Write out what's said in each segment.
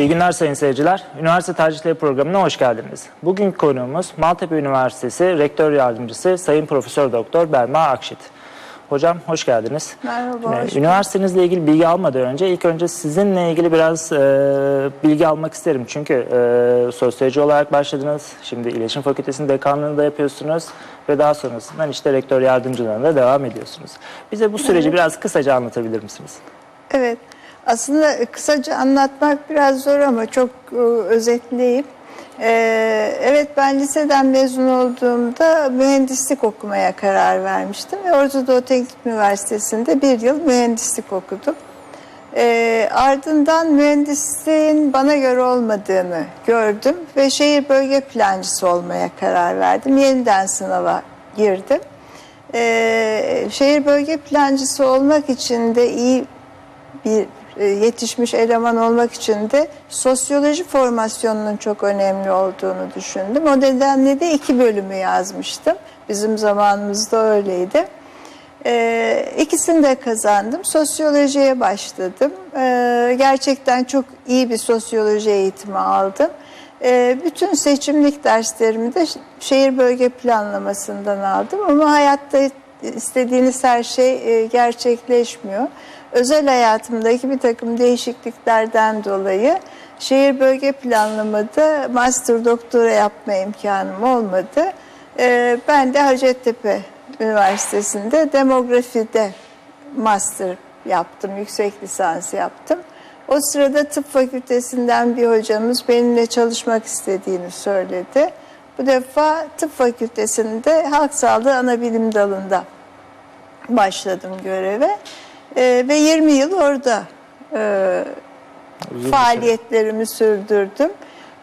İyi günler sayın seyirciler. Üniversite tercihleri programına hoş geldiniz. Bugünkü konuğumuz Maltepe Üniversitesi Rektör Yardımcısı Sayın Profesör Doktor Belma Akşit. Hocam hoş geldiniz. Merhaba, Ee, hoş Üniversitenizle ilgili bilgi almadan önce ilk önce sizinle ilgili biraz e, bilgi almak isterim. Çünkü e, sosyoloji olarak başladınız. Şimdi İletişim Fakültesi'nin dekanlığını da yapıyorsunuz ve daha sonrasından işte rektör yardımcılığına da devam ediyorsunuz. Bize bu süreci biraz kısaca anlatabilir misiniz? Evet. Aslında kısaca anlatmak biraz zor ama çok e, özetleyeyim. Ee, evet ben liseden mezun olduğumda mühendislik okumaya karar vermiştim. Ve Orta Doğu Teknik Üniversitesi'nde bir yıl mühendislik okudum. Ee, ardından mühendisliğin bana göre olmadığını gördüm ve şehir bölge plancısı olmaya karar verdim. Yeniden sınava girdim. Ee, şehir bölge plancısı olmak için de iyi bir e, yetişmiş eleman olmak için de sosyoloji formasyonunun çok önemli olduğunu düşündüm. O nedenle de iki bölümü yazmıştım. Bizim zamanımızda öyleydi. Ee, de kazandım. Sosyolojiye başladım. Ee, gerçekten çok iyi bir sosyoloji eğitimi aldım. Ee, bütün seçimlik derslerimi de şehir bölge planlamasından aldım. Ama hayatta istediğiniz her şey e, gerçekleşmiyor. Özel hayatımdaki bir takım değişikliklerden dolayı şehir bölge planlamada master doktora yapma imkanım olmadı. Ee, ben de Hacettepe Üniversitesi'nde demografide master yaptım, yüksek lisans yaptım. O sırada tıp fakültesinden bir hocamız benimle çalışmak istediğini söyledi. Bu defa tıp fakültesinde halk sağlığı ana bilim dalında başladım göreve. Ee, ve 20 yıl orada e, faaliyetlerimi sürdürdüm.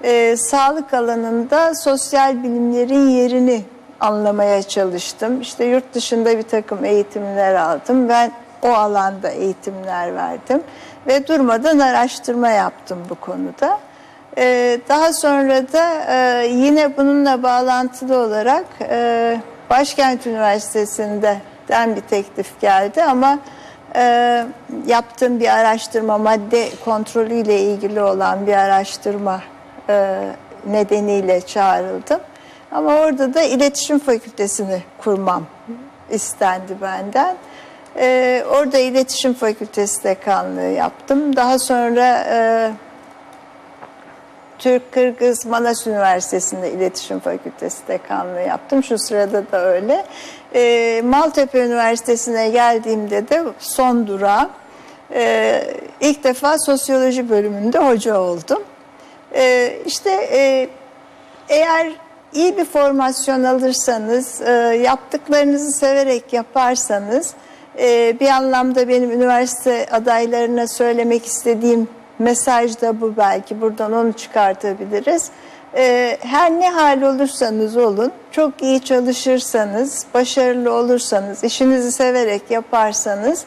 Ee, sağlık alanında sosyal bilimlerin yerini anlamaya çalıştım. İşte yurt dışında bir takım eğitimler aldım. Ben o alanda eğitimler verdim ve durmadan araştırma yaptım bu konuda. Ee, daha sonra da e, yine bununla bağlantılı olarak e, Başkent Üniversitesi'nden bir teklif geldi ama e, yaptığım bir araştırma madde kontrolüyle ilgili olan bir araştırma e, nedeniyle çağrıldım. Ama orada da iletişim fakültesini kurmam istendi benden. E, orada iletişim fakültesi dekanlığı yaptım. Daha sonra e, Türk Kırgız Manas Üniversitesi'nde iletişim fakültesi dekanlığı yaptım. Şu sırada da öyle. E, Maltepe Üniversitesi'ne geldiğimde de son durağım. E, ilk defa sosyoloji bölümünde hoca oldum. E, işte e, eğer iyi bir formasyon alırsanız, e, yaptıklarınızı severek yaparsanız, e, bir anlamda benim üniversite adaylarına söylemek istediğim mesaj da bu belki. Buradan onu çıkartabiliriz. E, her ne hal olursanız olun, çok iyi çalışırsanız, başarılı olursanız, işinizi severek yaparsanız,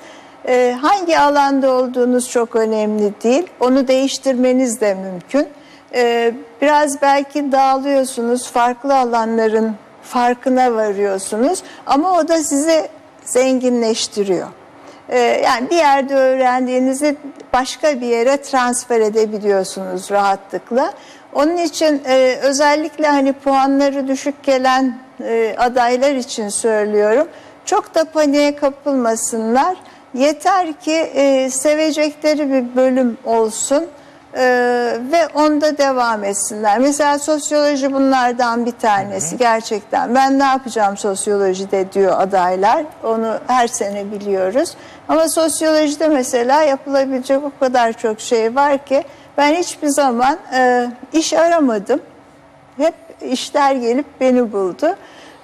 e, hangi alanda olduğunuz çok önemli değil. Onu değiştirmeniz de mümkün. E, biraz belki dağılıyorsunuz, farklı alanların farkına varıyorsunuz ama o da sizi zenginleştiriyor. Ee, yani bir yerde öğrendiğinizi başka bir yere transfer edebiliyorsunuz rahatlıkla. Onun için e, özellikle hani puanları düşük gelen e, adaylar için söylüyorum. Çok da paniğe kapılmasınlar. Yeter ki e, sevecekleri bir bölüm olsun. Ee, ve onda devam etsinler. Mesela sosyoloji bunlardan bir tanesi gerçekten. Ben ne yapacağım sosyolojide diyor adaylar. Onu her sene biliyoruz. Ama sosyolojide mesela yapılabilecek o kadar çok şey var ki ben hiçbir zaman e, iş aramadım. Hep işler gelip beni buldu.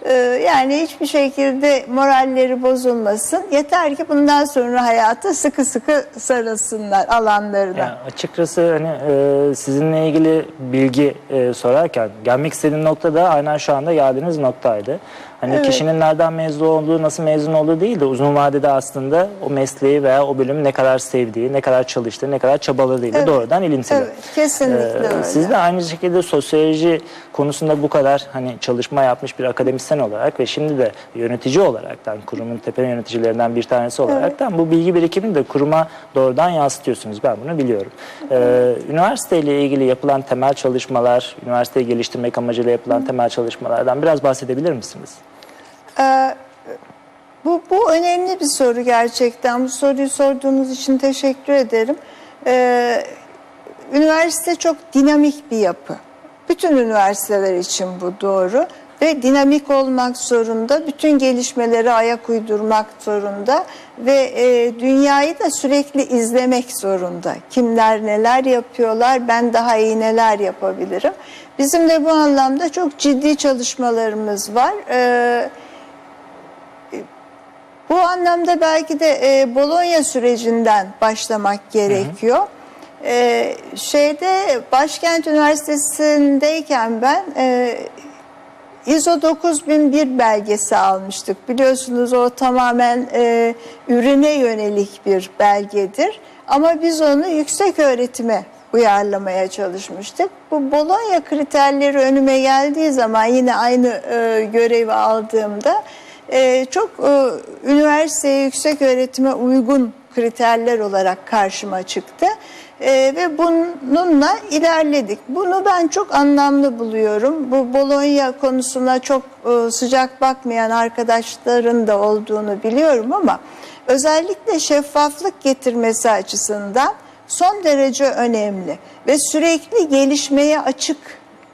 Ee, yani hiçbir şekilde moralleri bozulmasın. Yeter ki bundan sonra hayata sıkı sıkı sarılsınlar alanlarına. Yani açıkçası hani e, sizinle ilgili bilgi e, sorarken gelmek istediğim nokta da aynen şu anda geldiğiniz noktaydı. Hani Evet. kişinin nereden mezun olduğu, nasıl mezun olduğu değil de uzun vadede aslında o mesleği veya o bölümü ne kadar sevdiği, ne kadar çalıştığı, ne kadar çabaladığıyla Evet. doğrudan ilintili. Evet, kesinlikle Ee, öyle. Siz de aynı şekilde sosyoloji konusunda bu kadar hani çalışma yapmış bir akademisyen olarak ve şimdi de yönetici olaraktan kurumun tepe yöneticilerinden bir tanesi olaraktan bu bilgi birikimini de kuruma doğrudan yansıtıyorsunuz. Ben bunu biliyorum. Ee, üniversiteyle ilgili yapılan temel çalışmalar, üniversiteyi geliştirmek amacıyla yapılan temel çalışmalardan biraz bahsedebilir misiniz? Bu, bu önemli bir soru gerçekten. Bu soruyu sorduğunuz için teşekkür ederim. Ee, üniversite çok dinamik bir yapı. Bütün üniversiteler için bu doğru. Ve dinamik olmak zorunda, bütün gelişmelere ayak uydurmak zorunda ve e, dünyayı da sürekli izlemek zorunda. Kimler neler yapıyorlar, ben daha iyi neler yapabilirim. Bizim de bu anlamda çok ciddi çalışmalarımız var. Ee, bu anlamda belki de e, Bologna sürecinden başlamak gerekiyor. E, şeyde Başkent Üniversitesi'ndeyken ben e, ISO 9001 belgesi almıştık. Biliyorsunuz o tamamen e, ürüne yönelik bir belgedir. Ama biz onu yüksek öğretime uyarlamaya çalışmıştık. Bu Bologna kriterleri önüme geldiği zaman yine aynı e, görevi aldığımda e, çok e, üniversiteye yüksek öğretime uygun kriterler olarak karşıma çıktı. E, ve bununla ilerledik. Bunu ben çok anlamlı buluyorum. Bu Bologna konusuna çok e, sıcak bakmayan arkadaşların da olduğunu biliyorum ama özellikle şeffaflık getirmesi açısından son derece önemli ve sürekli gelişmeye açık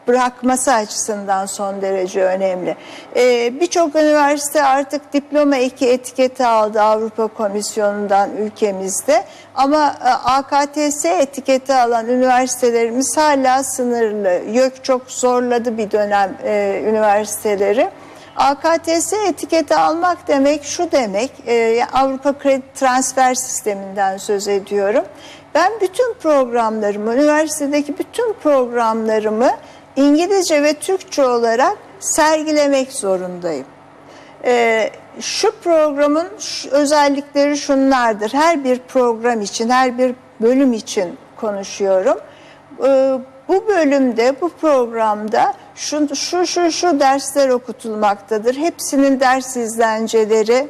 bırakması açısından son derece önemli. Ee, Birçok üniversite artık diploma eki etiketi aldı Avrupa Komisyonu'ndan ülkemizde ama e, AKTS etiketi alan üniversitelerimiz hala sınırlı. YÖK çok zorladı bir dönem e, üniversiteleri. AKTS etiketi almak demek şu demek, e, Avrupa Kredi Transfer Sisteminden söz ediyorum. Ben bütün programlarımı, üniversitedeki bütün programlarımı İngilizce ve Türkçe olarak sergilemek zorundayım. Ee, şu programın özellikleri şunlardır. Her bir program için, her bir bölüm için konuşuyorum. Ee, bu bölümde, bu programda şu, şu, şu, şu dersler okutulmaktadır. Hepsinin ders izlenceleri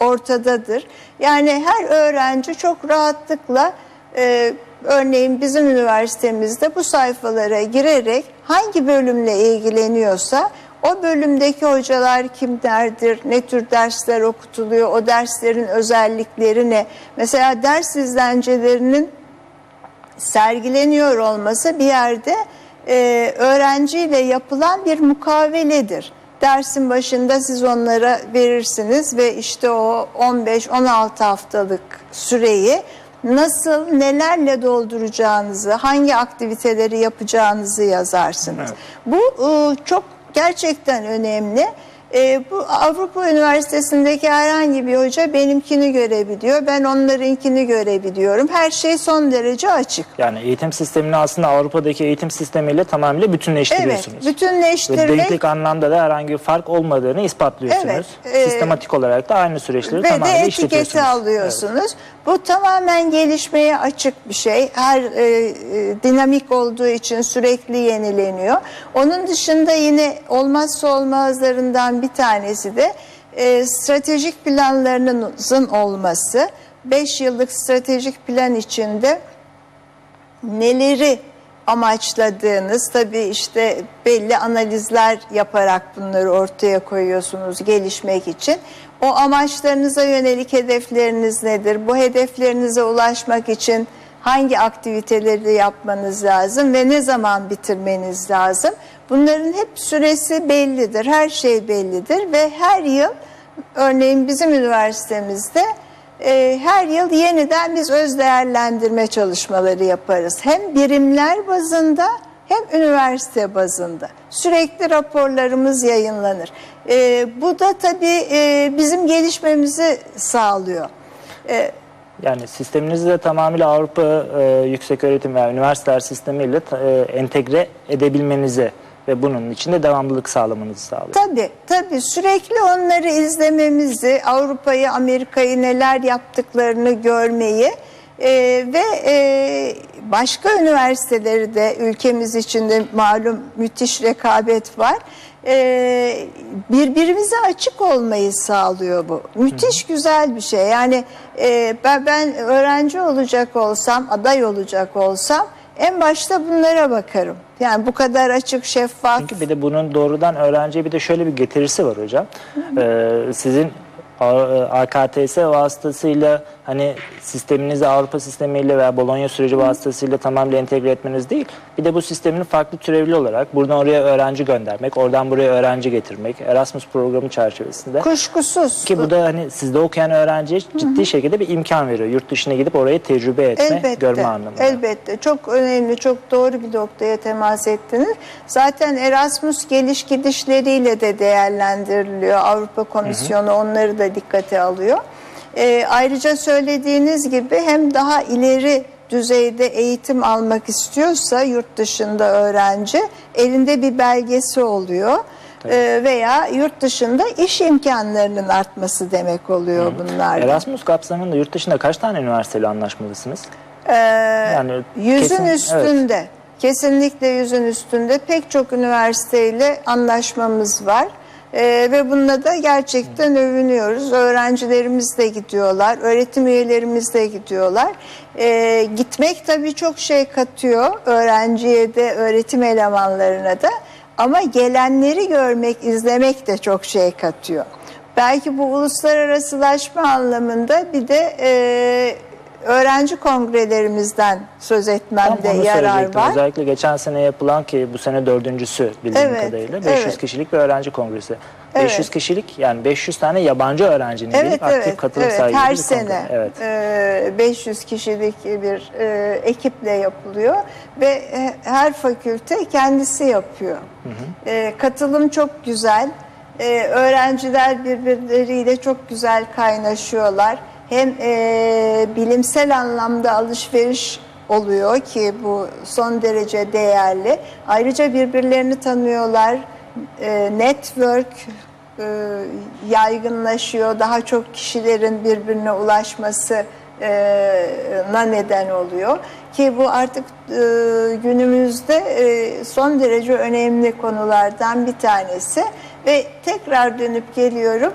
ortadadır. Yani her öğrenci çok rahatlıkla e, örneğin bizim üniversitemizde bu sayfalara girerek hangi bölümle ilgileniyorsa o bölümdeki hocalar kimlerdir, ne tür dersler okutuluyor, o derslerin özellikleri ne? Mesela ders izlencelerinin sergileniyor olması bir yerde e, öğrenciyle yapılan bir mukaveledir. Dersin başında siz onlara verirsiniz ve işte o 15-16 haftalık süreyi nasıl nelerle dolduracağınızı, hangi aktiviteleri yapacağınızı yazarsınız. Bu e, çok gerçekten önemli. E, bu Avrupa Üniversitesi'ndeki herhangi bir hoca benimkini görebiliyor, ben onlarınkini görebiliyorum. Her şey son derece açık. Yani eğitim sistemini aslında Avrupa'daki eğitim sistemiyle tamamıyla Evet, bütünleştiriyorsunuz. Ve bütünleştirmek denklik anlamda da herhangi bir fark olmadığını ispatlıyorsunuz. Evet, e, Sistematik olarak da aynı süreçleri ve de tamamıyla etiketi işletiyorsunuz. alıyorsunuz. Bu tamamen gelişmeye açık bir şey. Her e, e, dinamik olduğu için sürekli yenileniyor. Onun dışında yine olmazsa olmazlarından bir tanesi de e, stratejik planlarınızın olması. 5 yıllık stratejik plan içinde neleri amaçladığınız tabii işte belli analizler yaparak bunları ortaya koyuyorsunuz gelişmek için. O amaçlarınıza yönelik hedefleriniz nedir? Bu hedeflerinize ulaşmak için hangi aktiviteleri yapmanız lazım ve ne zaman bitirmeniz lazım? Bunların hep süresi bellidir, her şey bellidir ve her yıl örneğin bizim üniversitemizde e, her yıl yeniden biz öz değerlendirme çalışmaları yaparız. Hem birimler bazında hem üniversite bazında. Sürekli raporlarımız yayınlanır. E, bu da tabii e, bizim gelişmemizi sağlıyor. E, Yani sisteminizi de tamamıyla Avrupa e, yüksek öğretim veya üniversiteler sistemiyle e, entegre edebilmenizi ve bunun içinde devamlılık sağlamanızı sağlıyor. Tabii, tabii sürekli onları izlememizi, Avrupa'yı, Amerika'yı neler yaptıklarını görmeyi e, ve e, başka üniversiteleri de ülkemiz içinde malum müthiş rekabet var. E, birbirimize açık olmayı sağlıyor bu. Müthiş güzel bir şey. Yani e, ben, ben öğrenci olacak olsam, aday olacak olsam en başta bunlara bakarım. Yani bu kadar açık, şeffaf. Çünkü bir de bunun doğrudan öğrenciye bir de şöyle bir getirisi var hocam. Ee, sizin AKTS vasıtasıyla hani sisteminizi Avrupa sistemiyle veya Bologna süreci vasıtasıyla tamamıyla entegre etmeniz değil. Bir de bu sistemin farklı türevli olarak buradan oraya öğrenci göndermek, oradan buraya öğrenci getirmek, Erasmus programı çerçevesinde. Kuşkusuz. Ki bu da hani sizde okuyan öğrenciye ciddi şekilde bir imkan veriyor. Yurt dışına gidip orayı tecrübe etme, Elbette, görme anlamında. elbette. Çok önemli, çok doğru bir noktaya temas ettiniz. Zaten Erasmus geliş gidişleriyle de değerlendiriliyor. Avrupa Komisyonu onları da dikkate alıyor. Ee, ayrıca söylediğiniz gibi hem daha ileri düzeyde eğitim almak istiyorsa yurt dışında öğrenci elinde bir belgesi oluyor. Ee, veya yurt dışında iş imkanlarının artması demek oluyor bunlar. Erasmus kapsamında yurt dışında kaç tane üniversiteyle anlaşmalısınız? Ee, Yani yüzün kesin- evet. üstünde, kesinlikle yüzün üstünde pek çok üniversiteyle anlaşmamız var. Ee, ve bununla da gerçekten övünüyoruz. Öğrencilerimiz de gidiyorlar, öğretim üyelerimiz de gidiyorlar. Ee, gitmek tabii çok şey katıyor öğrenciye de, öğretim elemanlarına da. Ama gelenleri görmek, izlemek de çok şey katıyor. Belki bu uluslararasılaşma anlamında bir de e, öğrenci kongrelerimizden söz Tam etmemde onu yarar var. Özellikle geçen sene yapılan ki bu sene dördüncüsü bildiğim Evet, kadarıyla 500 evet. kişilik bir öğrenci kongresi. Evet. 500 kişilik yani 500 tane yabancı öğrencinin Evet gelip aktif evet, katılım evet. sahibi her bir kongre. sene Evet. e, 500 kişilik bir e, ekiple yapılıyor ve e, her fakülte kendisi yapıyor. E, katılım çok güzel. E, öğrenciler birbirleriyle çok güzel kaynaşıyorlar. Hem e, bilimsel anlamda alışveriş oluyor ki bu son derece değerli. Ayrıca birbirlerini tanıyorlar. E, network e, yaygınlaşıyor. Daha çok kişilerin birbirine ulaşması e, na neden oluyor ki bu artık e, günümüzde e, son derece önemli konulardan bir tanesi ve tekrar dönüp geliyorum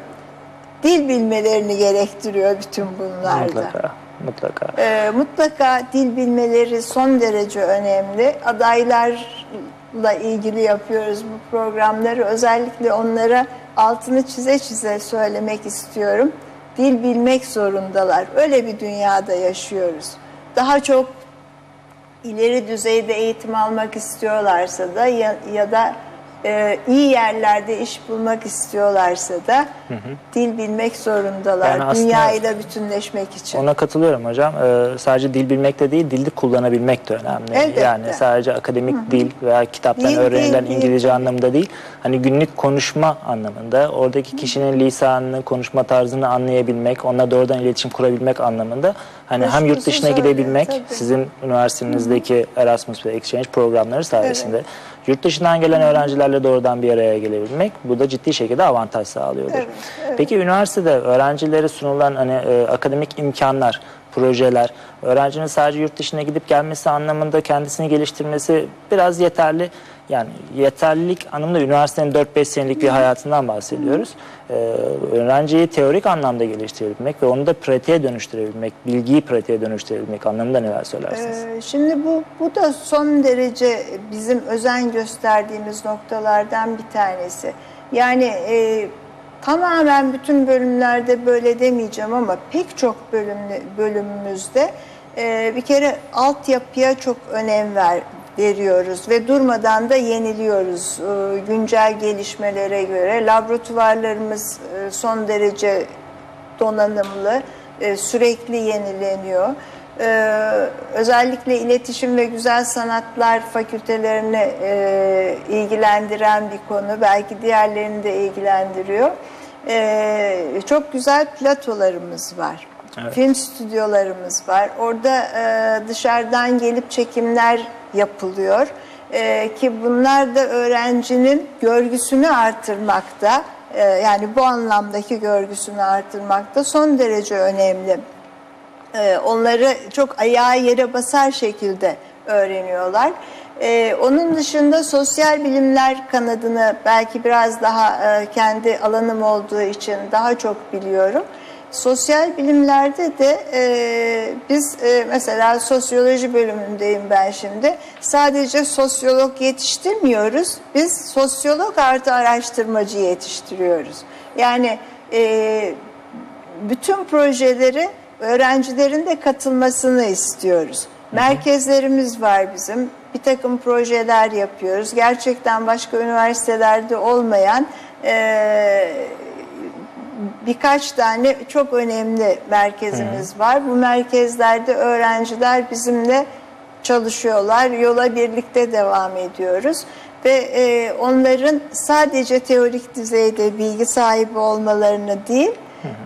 dil bilmelerini gerektiriyor bütün bunlarda. Mutlaka. Mutlaka. Ee, mutlaka dil bilmeleri son derece önemli. Adaylarla ilgili yapıyoruz bu programları. Özellikle onlara altını çize çize söylemek istiyorum. Dil bilmek zorundalar. Öyle bir dünyada yaşıyoruz. Daha çok ileri düzeyde eğitim almak istiyorlarsa da ya, ya da e, iyi yerlerde iş bulmak istiyorlarsa da dil bilmek zorundalar. Yani Dünyayla bütünleşmek için. Ona katılıyorum hocam. Ee, sadece dil bilmek de değil, dilde kullanabilmek de önemli. Elbette. Yani sadece akademik dil veya kitaptan Değil, öğrenilen değil, İngilizce değil. anlamında değil. Hani günlük konuşma anlamında, oradaki kişinin lisanını, konuşma tarzını anlayabilmek, onunla doğrudan iletişim kurabilmek anlamında. Hani hem yurt dışına öyle, gidebilmek, tabii. sizin üniversitenizdeki Erasmus ve Exchange programları sayesinde yurt dışından gelen öğrencilerle doğrudan bir araya gelebilmek, bu da ciddi şekilde avantaj sağlıyordur. Evet, evet. Peki üniversitede öğrencilere sunulan hani e, akademik imkanlar, projeler, öğrencinin sadece yurt dışına gidip gelmesi anlamında kendisini geliştirmesi biraz yeterli. Yani yeterlilik anlamında üniversitenin 4-5 senelik bir hayatından bahsediyoruz. Ee, öğrenciyi teorik anlamda geliştirebilmek ve onu da pratiğe dönüştürebilmek, bilgiyi pratiğe dönüştürebilmek anlamında neler söylersiniz? Ee, Şimdi bu, bu da son derece bizim özen gösterdiğimiz noktalardan bir tanesi. Yani e, tamamen bütün bölümlerde böyle demeyeceğim ama pek çok bölüm, bölümümüzde e, bir kere altyapıya çok önem ver, veriyoruz ve durmadan da yeniliyoruz e, güncel gelişmelere göre. Laboratuvarlarımız e, son derece donanımlı, e, sürekli yenileniyor. Ee, özellikle iletişim ve güzel sanatlar fakültelerini e, ilgilendiren bir konu. Belki diğerlerini de ilgilendiriyor. Ee, çok güzel platolarımız var. Evet. Film stüdyolarımız var. Orada e, dışarıdan gelip çekimler yapılıyor. E, ki bunlar da öğrencinin görgüsünü artırmakta, e, yani bu anlamdaki görgüsünü artırmakta son derece önemli. E, onları çok ayağı yere basar şekilde öğreniyorlar. E, onun dışında sosyal bilimler kanadını belki biraz daha e, kendi alanım olduğu için daha çok biliyorum. Sosyal bilimlerde de e, biz e, mesela sosyoloji bölümündeyim ben şimdi. Sadece sosyolog yetiştirmiyoruz. Biz sosyolog artı araştırmacı yetiştiriyoruz. Yani e, bütün projeleri öğrencilerin de katılmasını istiyoruz. Merkezlerimiz var bizim. Bir takım projeler yapıyoruz. Gerçekten başka üniversitelerde olmayan e, birkaç tane çok önemli merkezimiz var. Bu merkezlerde öğrenciler bizimle çalışıyorlar. Yola birlikte devam ediyoruz. Ve e, onların sadece teorik düzeyde bilgi sahibi olmalarını değil,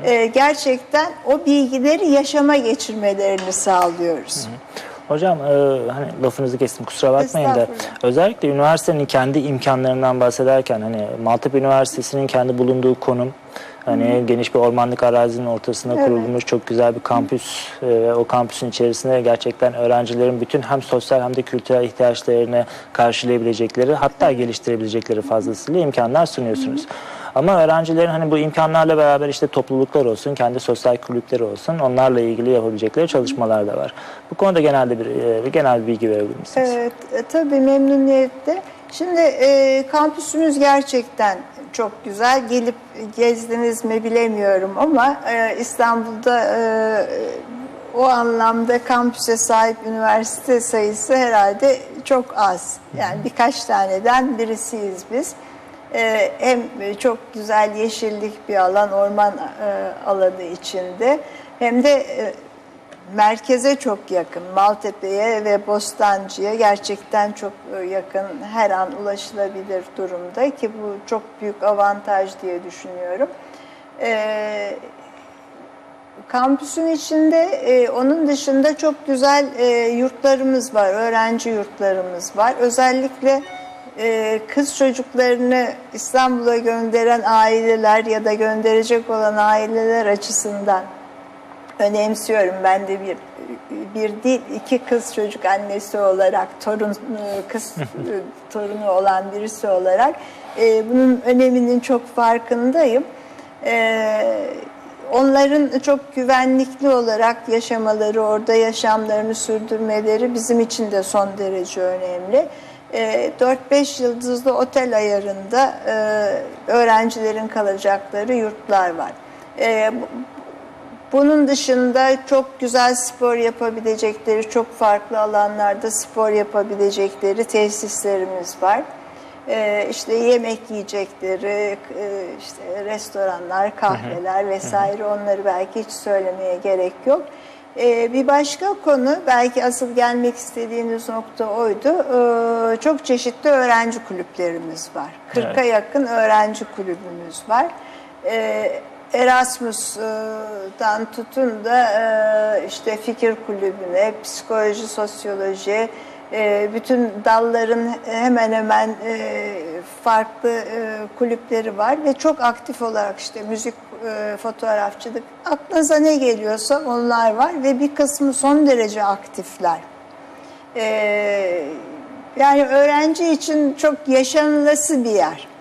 e, gerçekten o bilgileri yaşama geçirmelerini sağlıyoruz. Hocam e, hani lafınızı kestim kusura bakmayın da özellikle üniversitenin kendi imkanlarından bahsederken hani Maltepe Üniversitesi'nin kendi bulunduğu konum hani geniş bir ormanlık arazinin ortasına Evet. kurulmuş çok güzel bir kampüs ve o kampüsün içerisinde gerçekten öğrencilerin bütün hem sosyal hem de kültürel ihtiyaçlarını karşılayabilecekleri hatta geliştirebilecekleri fazlasıyla imkanlar sunuyorsunuz. Ama öğrencilerin hani bu imkanlarla beraber işte topluluklar olsun, kendi sosyal kulüpleri olsun, onlarla ilgili yapabilecekleri çalışmalar da var. Bu konuda genelde bir, e, genel bir bilgi verebilir misiniz? Evet, e, tabii memnuniyetle. Şimdi e, kampüsümüz gerçekten çok güzel. Gelip gezdiniz mi bilemiyorum ama e, İstanbul'da e, o anlamda kampüse sahip üniversite sayısı herhalde çok az. Yani birkaç taneden birisiyiz biz. E, hem çok güzel yeşillik bir alan, orman e, alanı içinde hem de e, merkeze çok yakın. Maltepe'ye ve Bostancı'ya gerçekten çok e, yakın, her an ulaşılabilir durumda ki bu çok büyük avantaj diye düşünüyorum. Ee, kampüsün içinde onun dışında çok güzel yurtlarımız var, öğrenci yurtlarımız var. Özellikle e, kız çocuklarını İstanbul'a gönderen aileler ya da gönderecek olan aileler açısından önemsiyorum. Ben de bir bir değil iki kız çocuk annesi olarak torun kız torunu olan birisi olarak e, bunun öneminin çok farkındayım. E, onların çok güvenlikli olarak yaşamaları, orada yaşamlarını sürdürmeleri bizim için de son derece önemli. E, 4-5 yıldızlı otel ayarında e, öğrencilerin kalacakları yurtlar var. E, bu- bunun dışında çok güzel spor yapabilecekleri, çok farklı alanlarda spor yapabilecekleri tesislerimiz var. Ee, işte yemek yiyecekleri, e, işte restoranlar, kahveler vesaire onları belki hiç söylemeye gerek yok. Ee, bir başka konu, belki asıl gelmek istediğiniz nokta oydu. Ee, çok çeşitli öğrenci kulüplerimiz var. 40'a Evet. yakın öğrenci kulübümüz var. Ee, Erasmus'tan tutun da e, işte fikir kulübüne, psikoloji, sosyoloji, bütün dalların hemen hemen e, farklı e, kulüpleri var ve çok aktif olarak işte müzik, e, fotoğrafçılık, aklınıza ne geliyorsa onlar var ve bir kısmı son derece aktifler. E, yani öğrenci için çok yaşanılası bir yer.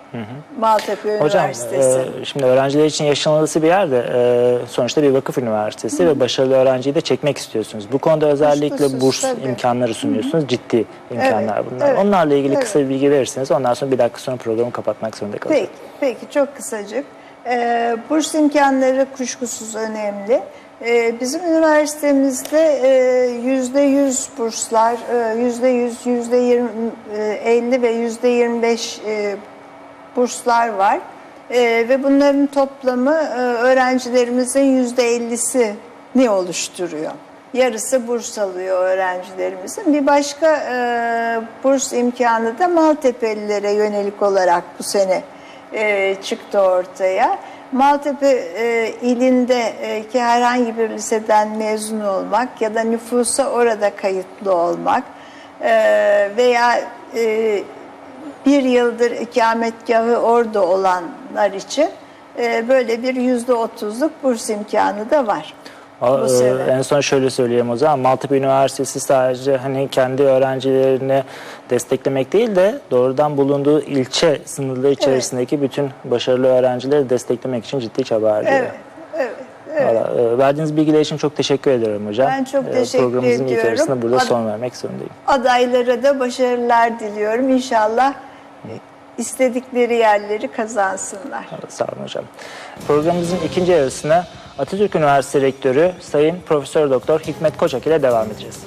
Maltepe Hocam Üniversitesi. e, şimdi öğrenciler için yaşanılısı bir yerde e, sonuçta bir vakıf üniversitesi ve başarılı öğrenciyi de çekmek istiyorsunuz. Bu konuda özellikle Kuşkusuz, burs tabii. imkanları sunuyorsunuz. Ciddi imkanlar Evet, bunlar. evet, Onlarla ilgili evet. kısa bir bilgi verirseniz ondan sonra bir dakika sonra programı kapatmak zorunda kalacağım. Peki, peki çok kısacık. Ee, burs imkanları kuşkusuz önemli. Ee, bizim üniversitemizde e, yüzde yüz burslar, e, yüzde yüz, yüzde e, elli ve yüzde yirmi beş e, burslar var. E, ve bunların toplamı e, öğrencilerimizin yüzde ellisini oluşturuyor. Yarısı burs alıyor öğrencilerimizin. Bir başka e, burs imkanı da Maltepe'lilere yönelik olarak bu sene e, çıktı ortaya. Maltepe e, ilinde e, herhangi bir liseden mezun olmak ya da nüfusa orada kayıtlı olmak e, veya e, bir yıldır ikametgahı orada olanlar için e, böyle bir yüzde otuzluk burs imkanı da var. Bu e. En son şöyle söyleyeyim o zaman. Maltepe Üniversitesi sadece hani kendi öğrencilerini desteklemek değil de doğrudan bulunduğu ilçe sınırları içerisindeki bütün başarılı öğrencileri desteklemek için ciddi çaba harcıyor. Evet, evet. Valla, e, verdiğiniz bilgiler için çok teşekkür ederim hocam. Ben çok E, teşekkür Programımızın ediyorum. yarısında burada Ad- son vermek zorundayım. Adaylara da başarılar diliyorum. İnşallah istedikleri yerleri kazansınlar. Sağ olun hocam. Programımızın ikinci yarısına Atatürk Üniversitesi Rektörü Sayın Profesör Doktor Hikmet Koçak ile devam edeceğiz.